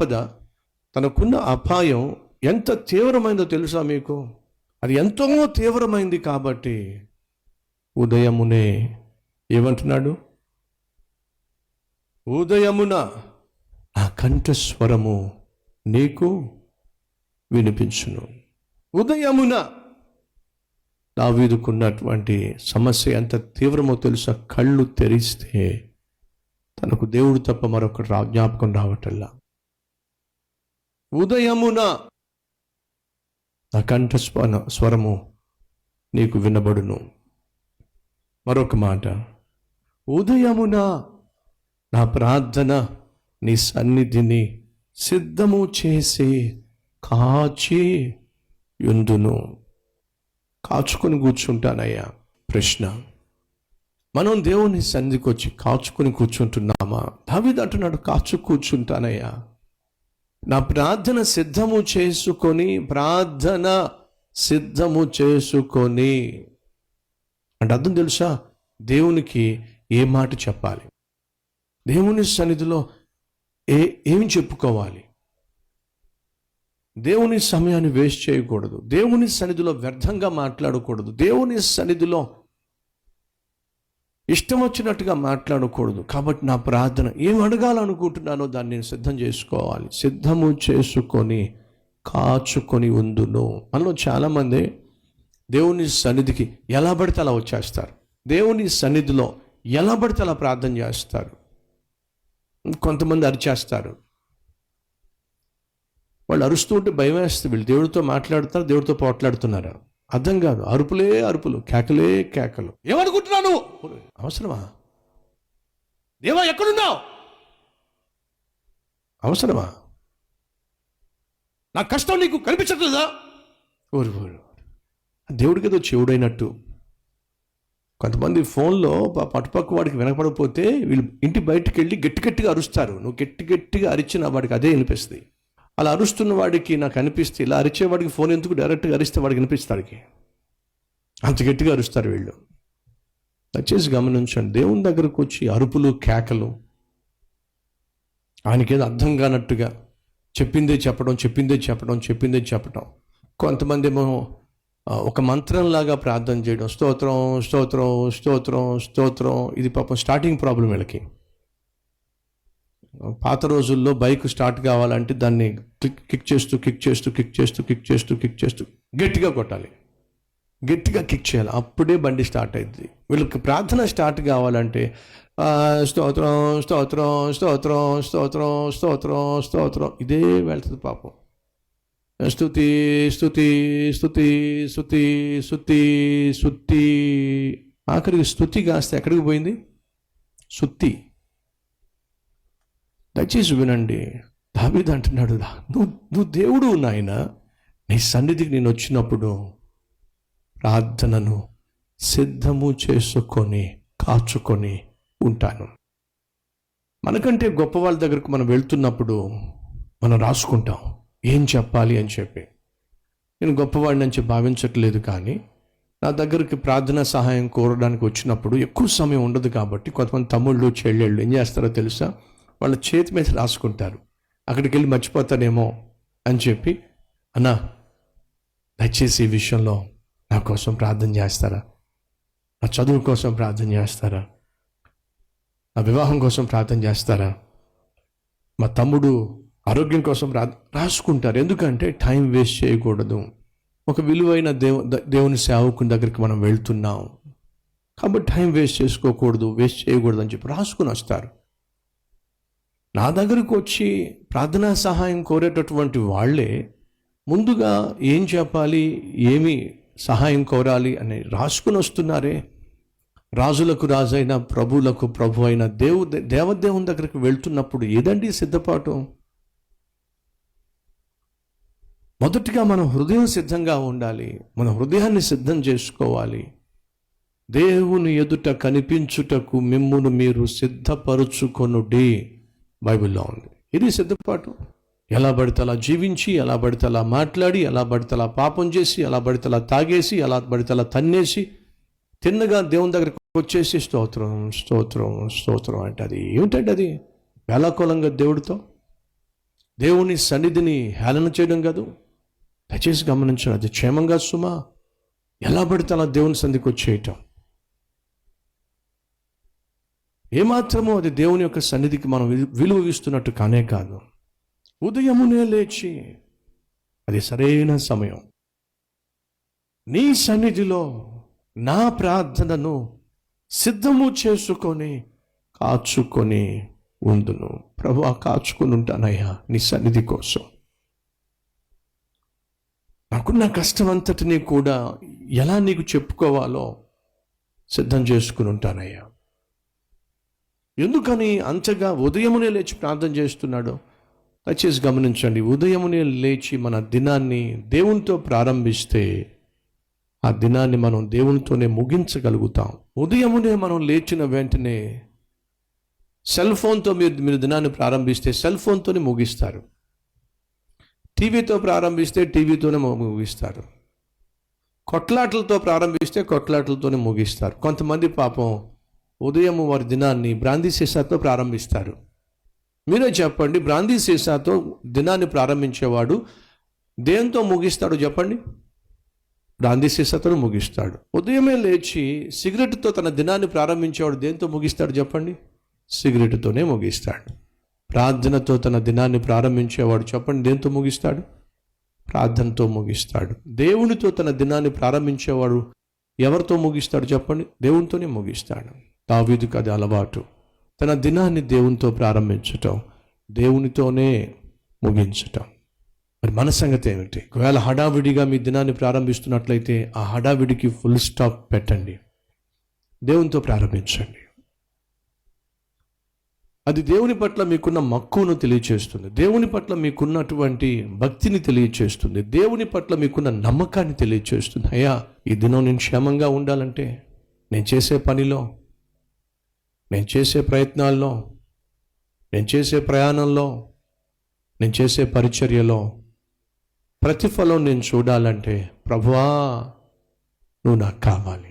ఆపద తనకున్న అపాయం ఎంత తీవ్రమైందో తెలుసా మీకు? అది ఎంతో తీవ్రమైంది కాబట్టి ఉదయమునే ఏమంటున్నాడు? ఉదయమున ఆ కంఠస్వరము నీకు వినిపించును. ఉదయమున దావీదుకున్నటువంటి సమస్య ఎంత తీవ్రమో తెలుసా? కళ్ళు తెరిస్తే తనకు దేవుడు తప్ప మరొకటి రా జ్ఞాపకం రావటల్లా ఉదయమున నా కంఠ స్వరము నీకు వినబడును. మరొక మాట. ఉదయమున నా ప్రార్థన నీ సన్నిధిని సిద్ధము చేసి కాచి యుందును. కాచుకొని కూర్చుంటానయ్యా ప్రశ్న. మనం దేవుని సన్నిధికి వచ్చి కాచుకొని కూర్చుంటున్నామా? దావిది అంటున్నాడు కాచు కూర్చుంటానయ్యా. నా ప్రార్థన సిద్ధము చేసుకొని ప్రార్థన సిద్ధము చేసుకొని. అంటే అర్థం తెలుసా? దేవునికి ఏ మాట చెప్పాలి? దేవుని సన్నిధిలో ఏ ఏమి చెప్పుకోవాలి? దేవుని సమయాన్ని వేస్ట్ చేయకూడదు. దేవుని సన్నిధిలో వ్యర్థంగా మాట్లాడకూడదు. దేవుని సన్నిధిలో ఇష్టం వచ్చినట్టుగా మాట్లాడకూడదు. కాబట్టి నా ప్రార్థన ఏం అడగాలనుకుంటున్నానో దాన్ని నేను సిద్ధం చేసుకోవాలి. సిద్ధము చేసుకొని కాచుకొని ఉందును మనలో చాలామంది దేవుని సన్నిధికి ఎలా పడితే అలా వచ్చేస్తారు. దేవుని సన్నిధిలో ఎలా పడితే అలా ప్రార్థన చేస్తారు. కొంతమంది అరిచేస్తారు. వాళ్ళు అరుస్తూ ఉంటే భయం వేస్తుంది. వీళ్ళు దేవుడితో మాట్లాడుతారు? దేవుడితో పోట్లాడుతున్నారు? అర్థం కాదు. అరుపులే అరుపులు కేకలే కేకలు. ఏమనుకుంటున్నాను అవసరమా? దేవా ఎక్కడున్నావు? అవసరమా? నా కష్టం నీకు కనిపించట్లేదా? ఊరు ఊరు దేవుడికి ఏదో చెవుడైనట్టు. కొంతమంది ఫోన్లో పట్టుపక్క వాడికి వినపడకపోతే వీళ్ళు ఇంటి బయటికి వెళ్ళి గట్టి గట్టిగా అరుస్తారు. నువ్వు గట్టి గట్టిగా అరిచినా వాడికి అదే వినిపిస్తుంది. అలా అరుస్తున్న వాడికి నాకు అనిపిస్తే ఇలా అరిచేవాడికి ఫోన్ ఎందుకు డైరెక్ట్గా అరిస్తే వాడికి అనిపిస్తాడికి అంత గట్టిగా అరుస్తారు వీళ్ళు. దయచేసి గమనించండి దేవుని దగ్గరకు వచ్చి అరుపులు కేకలు ఆయనకేదో అర్థం కానట్టుగా చెప్పిందే చెప్పడం చెప్పిందే చెప్పడం చెప్పిందే చెప్పడం. కొంతమంది ఏమో ఒక మంత్రంలాగా ప్రార్థన చేయడం స్తోత్రం స్తోత్రం స్తోత్రం స్తోత్రం ఇది పాపం స్టార్టింగ్ ప్రాబ్లం వీళ్ళకి. పాత రోజుల్లో బైక్ స్టార్ట్ కావాలంటే దాన్ని క్లిక్ కిక్ చేస్తూ కిక్ చేస్తూ కిక్ చేస్తూ కిక్ చేస్తూ కిక్ చేస్తూ గట్టిగా కొట్టాలి. గట్టిగా కిక్ చేయాలి. అప్పుడే బండి స్టార్ట్ అయింది వీళ్ళకి ప్రార్థన స్టార్ట్ కావాలంటే స్తోత్రం స్తోత్రం స్తోత్రం స్తోత్రం స్తోత్రం స్తోత్రం. ఇదే వెళ్తుంది పాపం. స్తుతి స్తుతి స్తుతి స్థుతి స్తుతి స్తుతి. ఆఖరికి స్తుతి కాస్తే ఎక్కడికి పోయింది? సుత్తి. దయచేసి వినండి. దావీదు అంటున్నాడు నువ్వు నువ్వు దేవుడు నాయన. నీ సన్నిధికి నేను వచ్చినప్పుడు ప్రార్థనను సిద్ధము చేసుకొని కాచుకొని ఉంటాను. మనకంటే గొప్ప వాళ్ళ దగ్గరకు మనం వెళ్తున్నప్పుడు మనం రాసుకుంటాం ఏం చెప్పాలి? అని చెప్పి. నేను గొప్పవాడిని అని భావించట్లేదు కానీ నా దగ్గరికి ప్రార్థనా సహాయం కోరడానికి వచ్చినప్పుడు ఎక్కువ సమయం ఉండదు కాబట్టి కొంతమంది తమ్ముళ్ళు చెల్లెళ్ళు ఏం చేస్తారో తెలుసా? వాళ్ళ చేతి మీద రాసుకుంటారు. అక్కడికి వెళ్ళి మర్చిపోతానేమో అని చెప్పి అన్నా దయచేసి ఈ విషయంలో నా కోసం ప్రార్థన చేస్తారా? నా చదువు కోసం ప్రార్థన చేస్తారా? నా వివాహం కోసం ప్రార్థన చేస్తారా? మా తమ్ముడు ఆరోగ్యం కోసం రా రాసుకుంటారు. ఎందుకంటే టైం వేస్ట్ చేయకూడదు. ఒక విలువైన దేవు ద- దేవుని సేవకుని దగ్గరికి మనం వెళ్తున్నాం. కాబట్టి టైం వేస్ట్ చేసుకోకూడదు వేస్ట్ చేయకూడదు అని చెప్పి రాసుకుని వస్తారు. నా దగ్గరకు వచ్చి ప్రార్థనా సహాయం కోరేటటువంటి వాళ్ళే ముందుగా ఏం చెప్పాలి? ఏమి సహాయం కోరాలి అని రాసుకుని వస్తున్నారే. రాజులకు రాజైన ప్రభువులకు ప్రభు అయిన దేవు దేవదేవుని దగ్గరికి వెళ్తున్నప్పుడు ఏదండి సిద్ధపాటు మొదటిగా మన హృదయం సిద్ధంగా ఉండాలి. మన హృదయాన్ని సిద్ధం చేసుకోవాలి. దేవుని ఎదుట కనిపించుటకు మిమ్మును మీరు సిద్ధపరుచుకొనుడి. బైబిల్లో ఉంది. ఇది సిద్ధపాటు. ఎలా పడితే అలా జీవించి ఎలా పడితే అలా మాట్లాడి ఎలా పడితే అలా పాపం చేసి ఎలా పడితే అలా తాగేసి ఎలా పడితే అలా తన్నేసి తిన్నగా దేవుని దగ్గరకు వచ్చేసి స్తోత్రం స్తోత్రం స్తోత్రం అంటే అది ఏమిటంటే అది? వేలాకోలంగా దేవుడితో? దేవుని సన్నిధిని హేళన చేయడం కాదు. దయచేసి గమనించడం అది క్షేమంగా సుమా. ఎలా పడితే అలా దేవుని సన్నిధికి వచ్చేయటం? ఏమాత్రమో అది దేవుని యొక్క సన్నిధికి మనం విలు- విలువ ఇస్తున్నట్టు కానే కాదు. ఉదయమునే లేచి అది సరైన సమయం. నీ సన్నిధిలో నా ప్రార్థనను సిద్ధము చేసుకొని కాచుకొని ఉందును ప్రభు కాచుకొని ఉంటానయ్యా నీ సన్నిధి కోసం. నాకున్న కష్టం అంతటినీ కూడా ఎలా నీకు చెప్పుకోవాలో సిద్ధం చేసుకుని ఉంటానయ్యా. ఎందుకని అంతగా ఉదయమునే లేచి ప్రార్థన చేస్తున్నాడో? దయచేసి గమనించండి ఉదయమునే లేచి మన దినాన్ని దేవునితో ప్రారంభిస్తే ఆ దినాన్ని మనం దేవునితోనే ముగించగలుగుతాం. ఉదయమునే మనం లేచిన వెంటనే సెల్ ఫోన్తో మీరు మీరు దినాన్ని ప్రారంభిస్తే సెల్ ఫోన్తోనే ముగిస్తారు. టీవీతో ప్రారంభిస్తే టీవీతోనే ముగిస్తారు. కొట్లాటలతో ప్రారంభిస్తే కొట్లాటలతోనే ముగిస్తారు. కొంతమంది పాపం ఉదయం వారి దినాన్ని బ్రాందీ సీసాతో ప్రారంభిస్తారు. మీరే చెప్పండి బ్రాందీ సీసాతో దినాన్ని ప్రారంభించేవాడు దేంతో ముగిస్తాడు చెప్పండి? బ్రాందీ సీసాతో ముగిస్తాడు. ఉదయమే లేచి సిగరెట్తో తన దినాన్ని ప్రారంభించేవాడు దేంతో ముగిస్తాడు చెప్పండి? సిగరెట్తోనే ముగిస్తాడు. ప్రార్థనతో తన దినాన్ని ప్రారంభించేవాడు చెప్పండి దేంతో ముగిస్తాడు? ప్రార్థనతో ముగిస్తాడు. దేవునితో తన దినాన్ని ప్రారంభించేవాడు ఎవరితో ముగిస్తాడు చెప్పండి? దేవునితోనే ముగిస్తాడు. దావీదుకు అది అలవాటు. తన దినాన్ని దేవునితో ప్రారంభించటం దేవునితోనే ముగించటం. మరి మన సంగతి ఏమిటి? ఒకవేళ హడావిడిగా మీ దినాన్ని ప్రారంభిస్తున్నట్లయితే ఆ హడావిడికి ఫుల్ స్టాప్ పెట్టండి. దేవునితో ప్రారంభించండి. అది దేవుని పట్ల మీకున్న మక్కువను తెలియచేస్తుంది. దేవుని పట్ల మీకున్నటువంటి భక్తిని తెలియచేస్తుంది. దేవుని పట్ల మీకున్న నమ్మకాన్ని తెలియచేస్తుంది. అయ్యా ఈ దినం నేను క్షేమంగా ఉండాలంటే నేను చేసే పనిలో నేను చేసే ప్రయత్నాల్లో నేను చేసే ప్రయాణంలో నేను చేసే పరిచర్యలో ప్రతిఫలం నేను చూడాలంటే ప్రభువా నువ్వు నాకు కావాలి.